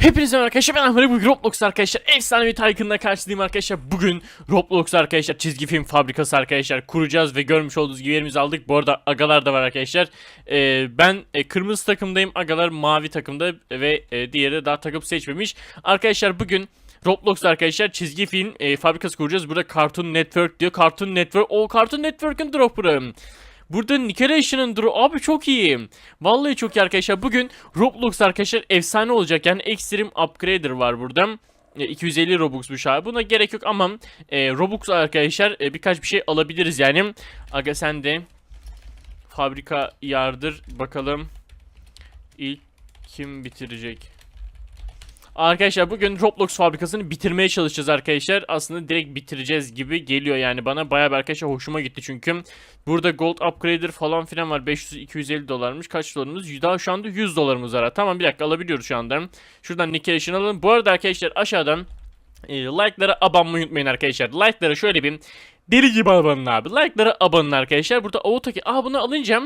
Hepinize merhaba arkadaşlar ben Ahmet bugün Roblox arkadaşlar efsane bir Tycoon'la karşılayayım arkadaşlar. Bugün Roblox arkadaşlar çizgi film fabrikası arkadaşlar kuracağız ve görmüş olduğunuz gibi yerimizi aldık. Bu arada agalar da var arkadaşlar. Ee, ben e, kırmızı takımdayım agalar mavi takımda ve e, diğeri de daha takım seçmemiş. Arkadaşlar bugün Roblox arkadaşlar çizgi film e, fabrikası kuracağız. Burada Cartoon Network diyor. Cartoon Network o Cartoon Network'ın dropper'ı Burada Nickelodeon'un duru abi çok iyi. Vallahi çok iyi arkadaşlar. Bugün Roblox arkadaşlar efsane olacak. Yani Extreme Upgrader var burada. E, 250 Robux'muş abi. Buna gerek yok ama e, Robux arkadaşlar e, birkaç bir şey alabiliriz yani. Aga sen de fabrika yardır bakalım. İlk kim bitirecek? Arkadaşlar bugün Roblox fabrikasını bitirmeye çalışacağız arkadaşlar. Aslında direkt bitireceğiz gibi geliyor yani bana. Bayağı bir arkadaşlar hoşuma gitti çünkü. Burada Gold Upgrader falan filan var. 500-250 dolarmış. Kaç dolarımız? Daha şu anda 100 dolarımız var. Tamam bir dakika alabiliyoruz şu anda. Şuradan Nickelodeon alalım. Bu arada arkadaşlar aşağıdan e, like'lara abanmayı unutmayın arkadaşlar. Like'lara şöyle bir deli gibi abanın abi. Like'lara abanın arkadaşlar. Burada Autoki. Aa bunu alınca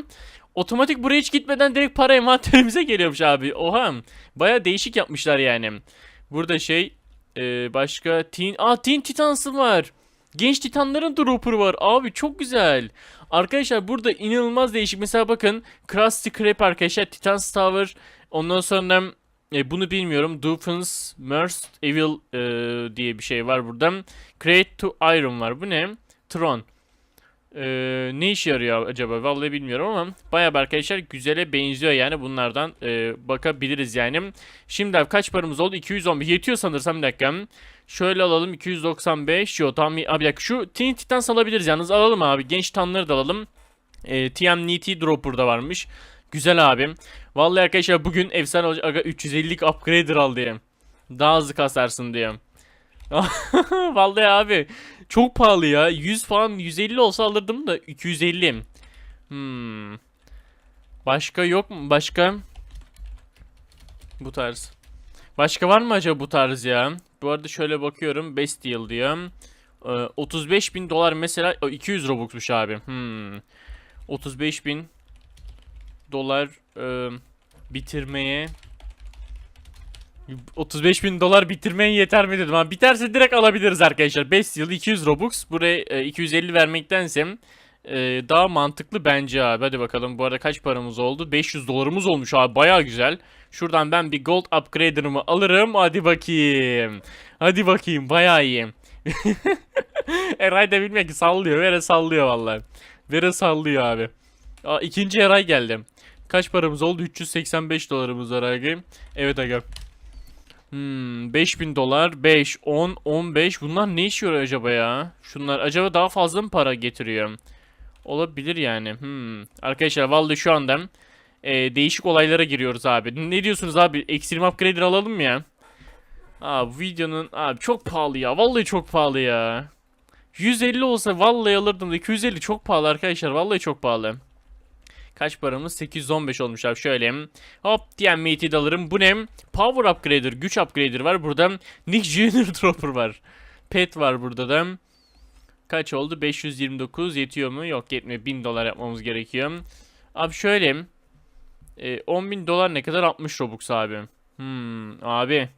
otomatik buraya hiç gitmeden direkt para envanterimize geliyormuş abi. Oha. Baya değişik yapmışlar yani. Burada şey e, başka Teen Aa Teen Titans'ı var. Genç Titanların dropper'ı var. Abi çok güzel. Arkadaşlar burada inanılmaz değişik. Mesela bakın Krusty Krab arkadaşlar Titans Tower. Ondan sonra e, bunu bilmiyorum. Doofen's Merced Evil e, diye bir şey var burada. Create to Iron var. Bu ne? Tron. E, ne işe yarıyor acaba? Vallahi bilmiyorum ama bayağı arkadaşlar güzele benziyor yani bunlardan e, bakabiliriz yani. Şimdi kaç paramız oldu? 211. Yetiyor sanırsam bir dakika. Şöyle alalım 295. Yo tamam abi bir dakika şu Teen Titans alabiliriz yalnız alalım abi. Genç Titanları da alalım. E, TMNT Dropper da varmış. Güzel abim. Vallahi arkadaşlar bugün efsane olacak. Aga 350'lik upgrader al diye. Daha hızlı kasarsın diye. Vallahi abi çok pahalı ya. 100 falan 150 olsa alırdım da 250. Hmm. Başka yok mu? Başka? Bu tarz. Başka var mı acaba bu tarz ya? Bu arada şöyle bakıyorum. Best deal diyor. Ee, 35 bin dolar mesela. O, 200 Robux'muş abi. Hmm. 35 bin dolar e, bitirmeye 35 bin dolar bitirmeye yeter mi dedim. Ha, biterse direkt alabiliriz arkadaşlar. 5 yıl 200 Robux. Buraya e, 250 vermektense e, daha mantıklı bence abi. Hadi bakalım bu arada kaç paramız oldu? 500 dolarımız olmuş abi. Baya güzel. Şuradan ben bir gold upgrader'ımı alırım. Hadi bakayım. Hadi bakayım. Baya iyi. Eray da bilmiyor ki sallıyor. Vere sallıyor vallahi. Vere sallıyor abi. Aa, ikinci Eray geldi. Kaç paramız oldu? 385 dolarımız var abi. Evet aga. Hmm, 5000 dolar, 5, 10, 15. Bunlar ne işiyor acaba ya? Şunlar acaba daha fazla mı para getiriyor? Olabilir yani. Hmm. Arkadaşlar vallahi şu anda e, değişik olaylara giriyoruz abi. Ne diyorsunuz abi? Extreme Upgrader alalım mı ya? Abi videonun abi çok pahalı ya. Vallahi çok pahalı ya. 150 olsa vallahi alırdım da 250 çok pahalı arkadaşlar. Vallahi çok pahalı. Kaç paramız? 815 olmuş abi. Şöyle. Hop mate'i de alırım. Bu ne? Power upgrader, güç upgrader var. Burada Nick Jr. Dropper var. Pet var burada da. Kaç oldu? 529 yetiyor mu? Yok yetmiyor. 1000 dolar yapmamız gerekiyor. Abi şöyle. E, 10.000 dolar ne kadar? 60 Robux abi. Hmm, abi.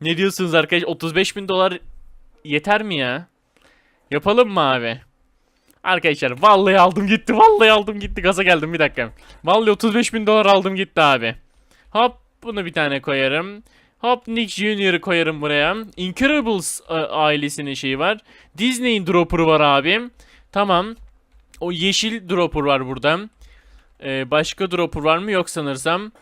Ne diyorsunuz arkadaş? 35 bin dolar yeter mi ya? Yapalım mı abi? Arkadaşlar vallahi aldım gitti. Vallahi aldım gitti. Gaza geldim bir dakika. Vallahi 35 bin dolar aldım gitti abi. Hop bunu bir tane koyarım. Hop Nick Jr.'ı koyarım buraya. Incredibles e, ailesinin şeyi var. Disney'in dropper'ı var abi. Tamam. O yeşil dropper var burada. Ee, başka dropper var mı? Yok sanırsam.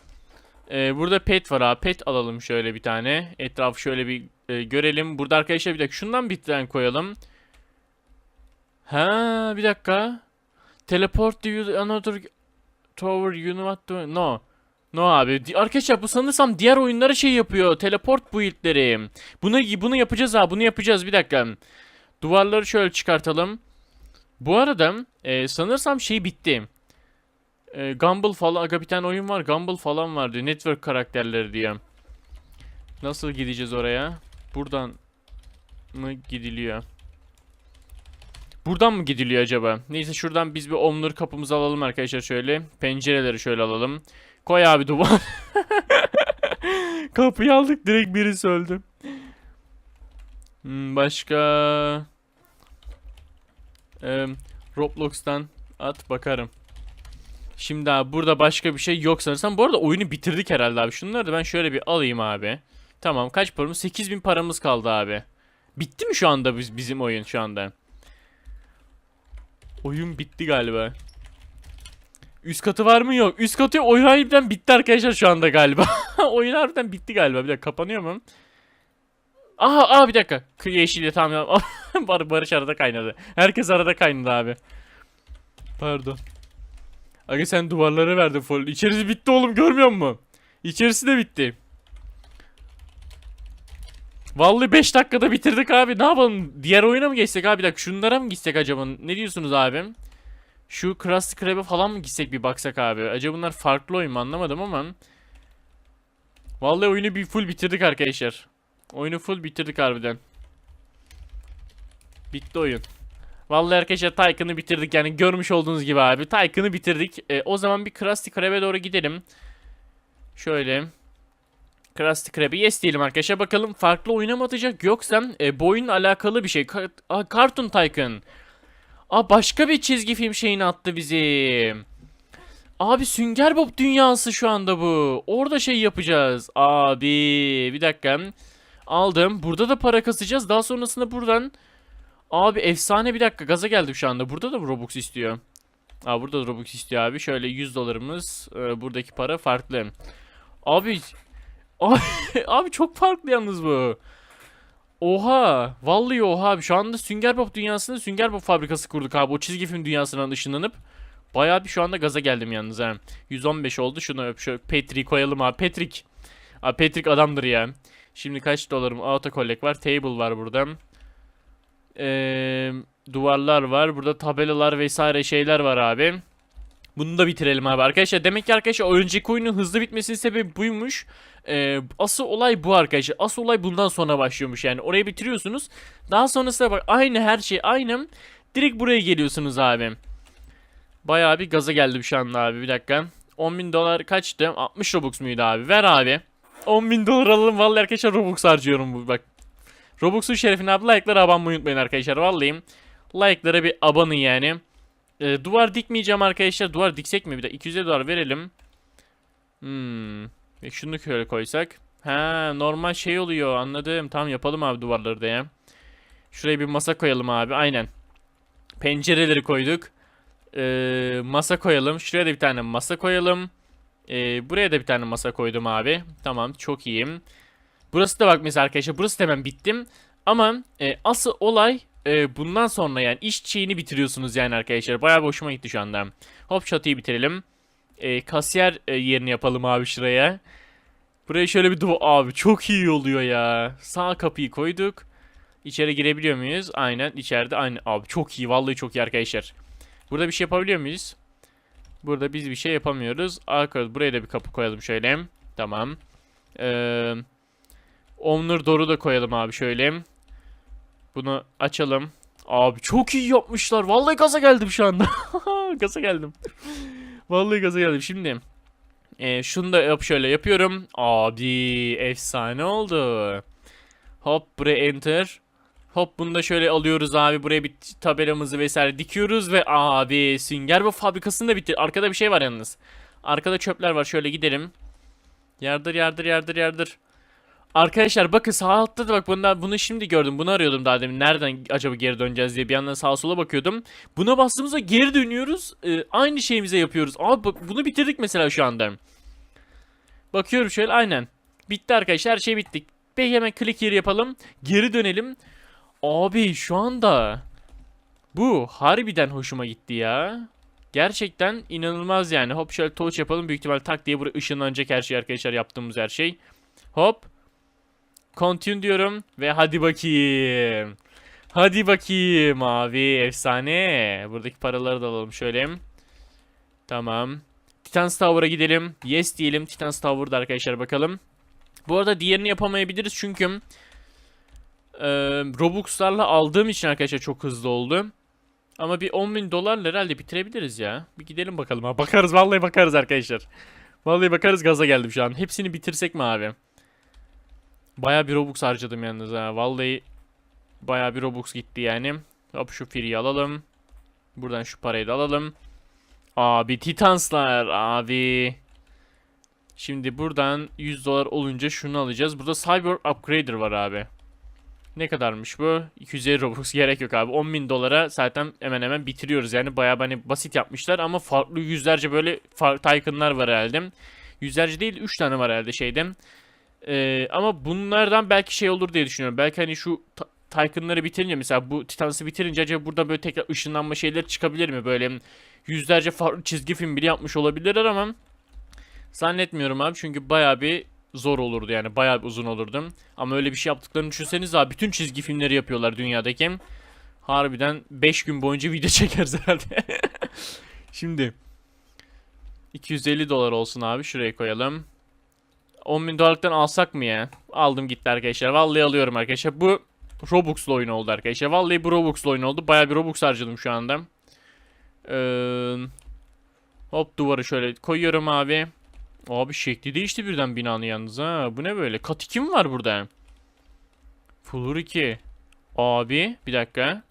Ee, burada pet var abi. Pet alalım şöyle bir tane. Etrafı şöyle bir e, görelim. Burada arkadaşlar bir dakika şundan bir tane koyalım. Ha bir dakika. Teleport to you another tower you know what to no. No abi. Arkadaşlar bu sanırsam diğer oyunlara şey yapıyor. Teleport build'leri. Bunu bunu yapacağız ha. Bunu yapacağız bir dakika. Duvarları şöyle çıkartalım. Bu arada e, sanırsam şey bitti. E, Gumball falan. Aga bir tane oyun var. Gumball falan var diyor. Network karakterleri diyor. Nasıl gideceğiz oraya? Buradan mı gidiliyor? Buradan mı gidiliyor acaba? Neyse şuradan biz bir omlur kapımızı alalım arkadaşlar şöyle. Pencereleri şöyle alalım. Koy abi duvar. Kapıyı aldık direkt birisi öldü. Hmm, başka... Ee, Roblox'tan at bakarım. Şimdi abi burada başka bir şey yok sanırsam. Bu arada oyunu bitirdik herhalde abi. Şunları da ben şöyle bir alayım abi. Tamam kaç paramız? 8000 paramız kaldı abi. Bitti mi şu anda biz, bizim oyun şu anda? Oyun bitti galiba. Üst katı var mı yok. Üst katı oyun harbiden bitti arkadaşlar şu anda galiba. oyun harbiden bitti galiba. Bir dakika kapanıyor mu? Aha, aha bir dakika. Kı- Yeşil tamam. Bar Barış arada kaynadı. Herkes arada kaynadı abi. Pardon. Aga sen duvarlara verdin full. İçerisi bitti oğlum görmüyor musun? İçerisi de bitti. Vallahi 5 dakikada bitirdik abi. Ne yapalım? Diğer oyuna mı geçsek abi? Bir şunlara mı gitsek acaba? Ne diyorsunuz abi? Şu Krusty Krab'e falan mı gitsek bir baksak abi? Acaba bunlar farklı oyun mu anlamadım ama. Vallahi oyunu bir full bitirdik arkadaşlar. Oyunu full bitirdik harbiden. Bitti oyun. Vallahi arkadaşlar Tycoon'ı bitirdik yani görmüş olduğunuz gibi abi. Tycoon'ı bitirdik. E, o zaman bir Krusty Krab'e doğru gidelim. Şöyle. Krusty Krab'e yes diyelim arkadaşlar. Bakalım farklı oyuna mı atacak yoksa e, bu oyunla alakalı bir şey. Ka Aa, Cartoon Tycoon. Aa başka bir çizgi film şeyini attı bizi. Abi Sünger Bob dünyası şu anda bu. Orada şey yapacağız. Abi bir dakika. Aldım. Burada da para kasacağız. Daha sonrasında buradan Abi efsane bir dakika gaza geldim şu anda. Burada da Robux istiyor? Aa burada da Robux istiyor abi. Şöyle 100 dolarımız. Ee, buradaki para farklı. Abi Abi, çok farklı yalnız bu. Oha. Vallahi oha abi. Şu anda Sünger Bob dünyasında Sünger Bob fabrikası kurduk abi. O çizgi film dünyasından ışınlanıp. Bayağı bir şu anda gaza geldim yalnız ha. 115 oldu. Şunu öp şu Patrick koyalım abi. Patrick. Abi Patrick adamdır ya. Şimdi kaç dolarım? Auto collect var. Table var burada. Ee, duvarlar var. Burada tabelalar vesaire şeyler var abi. Bunu da bitirelim abi arkadaşlar. Demek ki arkadaşlar önceki oyunun hızlı bitmesinin sebebi buymuş. Ee, asıl olay bu arkadaşlar. Asıl olay bundan sonra başlıyormuş yani. Orayı bitiriyorsunuz. Daha sonrasında bak aynı her şey aynı. Direkt buraya geliyorsunuz abi. Bayağı bir gaza geldim şu anda abi. Bir dakika. 10 bin dolar kaçtı? 60 Robux muydu abi? Ver abi. 10 bin dolar alalım. Vallahi arkadaşlar Robux harcıyorum bu bak. Robux'un şerefine abi like'lara abanmayı unutmayın arkadaşlar. Vallahi like'lara bir abanın yani. Ee, duvar dikmeyeceğim arkadaşlar. Duvar diksek mi bir de? 200 dolar verelim. Hmm. E şunu şöyle koysak. Ha normal şey oluyor anladım. Tamam yapalım abi duvarları da ya. Şuraya bir masa koyalım abi aynen. Pencereleri koyduk. Ee, masa koyalım. Şuraya da bir tane masa koyalım. Ee, buraya da bir tane masa koydum abi. Tamam çok iyiyim. Burası da bak mesela arkadaşlar burası da hemen bittim. Ama e, asıl olay e, bundan sonra yani iş şeyini bitiriyorsunuz yani arkadaşlar. Bayağı bir hoşuma gitti şu anda. Hop çatıyı bitirelim. E, kasiyer e, yerini yapalım abi şuraya. Buraya şöyle bir duva abi çok iyi oluyor ya. Sağ kapıyı koyduk. İçeri girebiliyor muyuz? Aynen içeride aynı abi çok iyi vallahi çok iyi arkadaşlar. Burada bir şey yapabiliyor muyuz? Burada biz bir şey yapamıyoruz. Arka buraya da bir kapı koyalım şöyle. Tamam. Eee Omnur Dor'u da koyalım abi şöyle. Bunu açalım. Abi çok iyi yapmışlar. Vallahi gaza geldim şu anda. gaza geldim. Vallahi gaza geldim. Şimdi e, şunu da yap şöyle yapıyorum. Abi efsane oldu. Hop buraya enter. Hop bunu da şöyle alıyoruz abi. Buraya bir tabelamızı vesaire dikiyoruz ve abi Sünger bu fabrikasını da bitir. Arkada bir şey var yalnız. Arkada çöpler var. Şöyle gidelim. Yardır yardır yardır yardır. Arkadaşlar bakın sağ altta da bak bundan bunu şimdi gördüm. Bunu arıyordum daha demin. Nereden acaba geri döneceğiz diye bir yandan sağa sola bakıyordum. Buna bastığımızda geri dönüyoruz. Ee, aynı şeyimize yapıyoruz. Abi bak, bunu bitirdik mesela şu anda. Bakıyorum şöyle aynen. Bitti arkadaşlar her şey bitti. Peki hemen click here yapalım. Geri dönelim. Abi şu anda bu harbiden hoşuma gitti ya. Gerçekten inanılmaz yani. Hop şöyle touch yapalım. Büyük ihtimal tak diye buraya ışınlanacak her şey arkadaşlar yaptığımız her şey. Hop. Continue diyorum ve hadi bakayım. Hadi bakayım abi efsane. Buradaki paraları da alalım şöyle. Tamam. Titan's Tower'a gidelim. Yes diyelim. Titan's Tower'da arkadaşlar bakalım. Bu arada diğerini yapamayabiliriz çünkü e, Robux'larla aldığım için arkadaşlar çok hızlı oldu. Ama bir 10 bin dolarla herhalde bitirebiliriz ya. Bir gidelim bakalım. Ha, bakarız vallahi bakarız arkadaşlar. Vallahi bakarız gaza geldim şu an. Hepsini bitirsek mi abi? Baya bir Robux harcadım yalnız ha. Vallahi baya bir Robux gitti yani. Hop şu free'yi alalım. Buradan şu parayı da alalım. Abi Titanslar abi. Şimdi buradan 100 dolar olunca şunu alacağız. Burada Cyber Upgrader var abi. Ne kadarmış bu? 250 Robux gerek yok abi. 10.000 dolara zaten hemen hemen bitiriyoruz. Yani bayağı hani basit yapmışlar ama farklı yüzlerce böyle farklı Tycoon'lar var herhalde. Yüzlerce değil 3 tane var herhalde şeyde. Ee, ama bunlardan belki şey olur diye düşünüyorum. Belki hani şu Tycoon'ları bitirince mesela bu Titans'ı bitirince acaba burada böyle tekrar ışınlanma şeyler çıkabilir mi? Böyle yüzlerce farklı çizgi film bile yapmış olabilirler ama zannetmiyorum abi çünkü bayağı bir zor olurdu yani bayağı bir uzun olurdu. Ama öyle bir şey yaptıklarını düşünseniz abi bütün çizgi filmleri yapıyorlar dünyadaki. Harbiden 5 gün boyunca video çekeriz herhalde. Şimdi 250 dolar olsun abi şuraya koyalım. 10 bin dolarlıktan alsak mı ya? Aldım gitti arkadaşlar. Vallahi alıyorum arkadaşlar. Bu Robux'lu oyun oldu arkadaşlar. Vallahi bu Robux'lu oyun oldu. Bayağı bir Robux harcadım şu anda. Ee, hop duvarı şöyle koyuyorum abi. Abi şekli değişti birden binanın yalnız ha. Bu ne böyle? Kat 2 mi var burada? Floor 2. Abi bir dakika.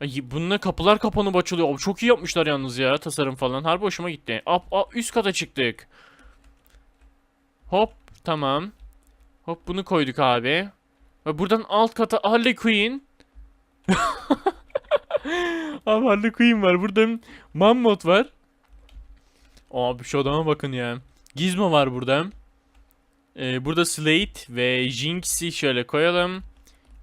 Ay, bununla kapılar kapanıp açılıyor. Abi çok iyi yapmışlar yalnız ya tasarım falan. Harbi hoşuma gitti. Up, up, üst kata çıktık. Hop tamam. Hop bunu koyduk abi. Ve buradan alt kata Harley Quinn. abi Harley Quinn var. Burada Mammut var. Abi şu adama bakın ya. Gizmo var burada. Ee, burada Slate ve Jinx'i şöyle koyalım.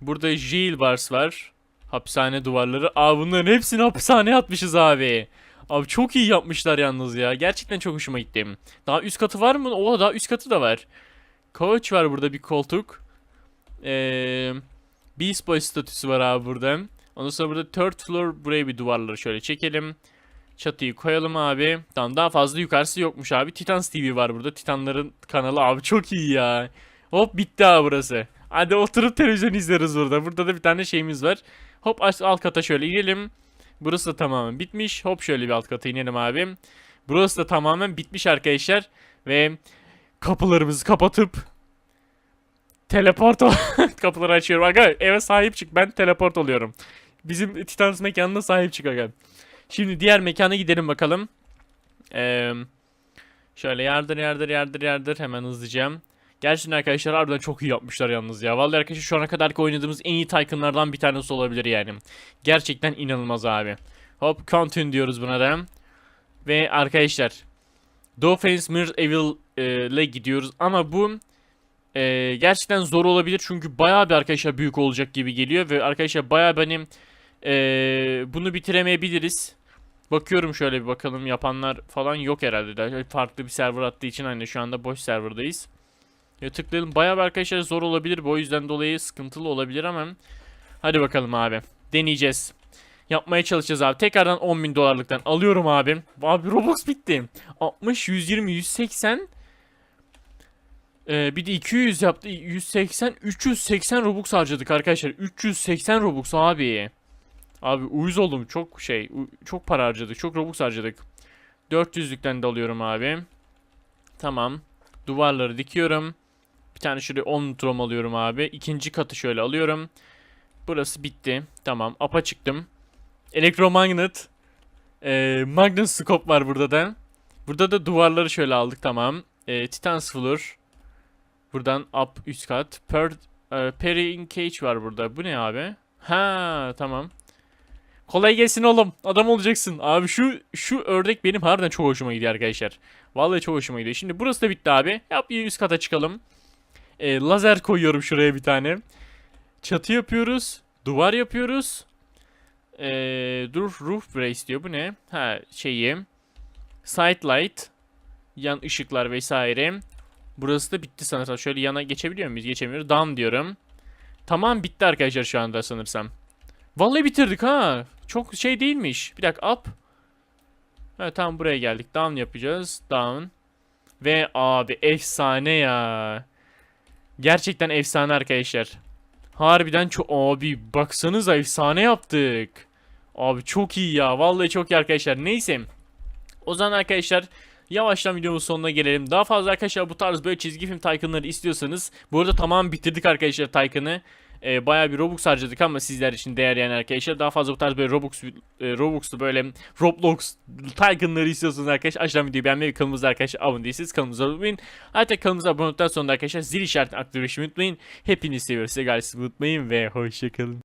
Burada Jailbars var. Hapishane duvarları. Aa bunların hepsini hapishaneye atmışız abi. Abi çok iyi yapmışlar yalnız ya. Gerçekten çok hoşuma gitti. Daha üst katı var mı? Oha daha üst katı da var. Couch var burada bir koltuk. Ee, Beast Boy statüsü var abi burada. Ondan sonra burada third floor buraya bir duvarları şöyle çekelim. Çatıyı koyalım abi. Tamam daha fazla yukarısı yokmuş abi. Titans TV var burada. Titanların kanalı abi çok iyi ya. Hop bitti abi burası. Hadi oturup televizyon izleriz burada. Burada da bir tane şeyimiz var. Hop alt kata şöyle inelim. Burası da tamamen bitmiş. Hop şöyle bir alt kata inelim abi. Burası da tamamen bitmiş arkadaşlar. Ve kapılarımızı kapatıp teleport kapıları açıyorum. Aga eve sahip çık. Ben teleport oluyorum. Bizim Titans mekanına sahip çık aga. Şimdi diğer mekana gidelim bakalım. Ee, şöyle yardır yardır yardır yardır hemen hızlıca. Gerçekten arkadaşlar harbiden çok iyi yapmışlar yalnız ya. Vallahi arkadaşlar şu ana kadarki oynadığımız en iyi Tycoon'lardan bir tanesi olabilir yani. Gerçekten inanılmaz abi. Hop continue diyoruz buna da. Ve arkadaşlar Dolphins Mirror Evil e, ile gidiyoruz ama bu e, gerçekten zor olabilir çünkü bayağı bir arkadaşlar büyük olacak gibi geliyor ve arkadaşlar bayağı benim e, bunu bitiremeyebiliriz. Bakıyorum şöyle bir bakalım yapanlar falan yok herhalde. de. Farklı bir server attığı için hani şu anda boş serverdayız. Ya tıklayalım. Bayağı arkadaşlar zor olabilir. Bu yüzden dolayı sıkıntılı olabilir ama hadi bakalım abi. Deneyeceğiz. Yapmaya çalışacağız abi. Tekrardan 10.000 dolarlıktan alıyorum abi. Abi Robux bitti. 60, 120, 180. Ee, bir de 200 yaptı. 180, 380 Robux harcadık arkadaşlar. 380 Robux abi. Abi uyuz oldum. Çok şey, çok para harcadık. Çok Robux harcadık. 400'lükten de alıyorum abi. Tamam. Duvarları dikiyorum. Bir tane şöyle 10 trom alıyorum abi. İkinci katı şöyle alıyorum. Burası bitti. Tamam. Apa çıktım. Elektromagnet. Ee, magnet scope var burada da. Burada da duvarları şöyle aldık. Tamam. Ee, Titans floor. Buradan up üst kat. Per, e, Perry cage var burada. Bu ne abi? Ha tamam. Kolay gelsin oğlum. Adam olacaksın. Abi şu şu ördek benim harbiden çok hoşuma gidiyor arkadaşlar. Vallahi çok hoşuma gidiyor. Şimdi burası da bitti abi. Yap bir üst kata çıkalım. Ee, lazer koyuyorum şuraya bir tane. Çatı yapıyoruz. Duvar yapıyoruz. Ee, dur roof brace diyor. Bu ne? Ha şeyi. Side light. Yan ışıklar vesaire. Burası da bitti sanırsam. Şöyle yana geçebiliyor muyuz? Geçemiyoruz. Down diyorum. Tamam bitti arkadaşlar şu anda sanırsam. Vallahi bitirdik ha. Çok şey değilmiş. Bir dakika up. Evet tamam buraya geldik. Down yapacağız. Down. Ve abi efsane ya. Gerçekten efsane arkadaşlar. Harbiden çok abi baksanıza efsane yaptık. Abi çok iyi ya. Vallahi çok iyi arkadaşlar. Neyse. O zaman arkadaşlar yavaştan videomuzun sonuna gelelim. Daha fazla arkadaşlar bu tarz böyle çizgi film Tycoon'ları istiyorsanız. Bu arada tamamen bitirdik arkadaşlar Tycoon'ı. Ee, bayağı bir Robux harcadık ama sizler için değer yani arkadaşlar. Daha fazla bu tarz böyle Robux, e, Robux'lu böyle Roblox Tycoon'ları istiyorsanız arkadaşlar aşağıdan videoyu beğenmeyi kanalımıza arkadaşlar abone değilseniz kanalımıza abone olmayı. Hatta kanalımıza abone olduktan sonra da arkadaşlar zil işaretini aktiflemeyi unutmayın. Hepinizi seviyoruz. Size gayet unutmayın ve hoşçakalın.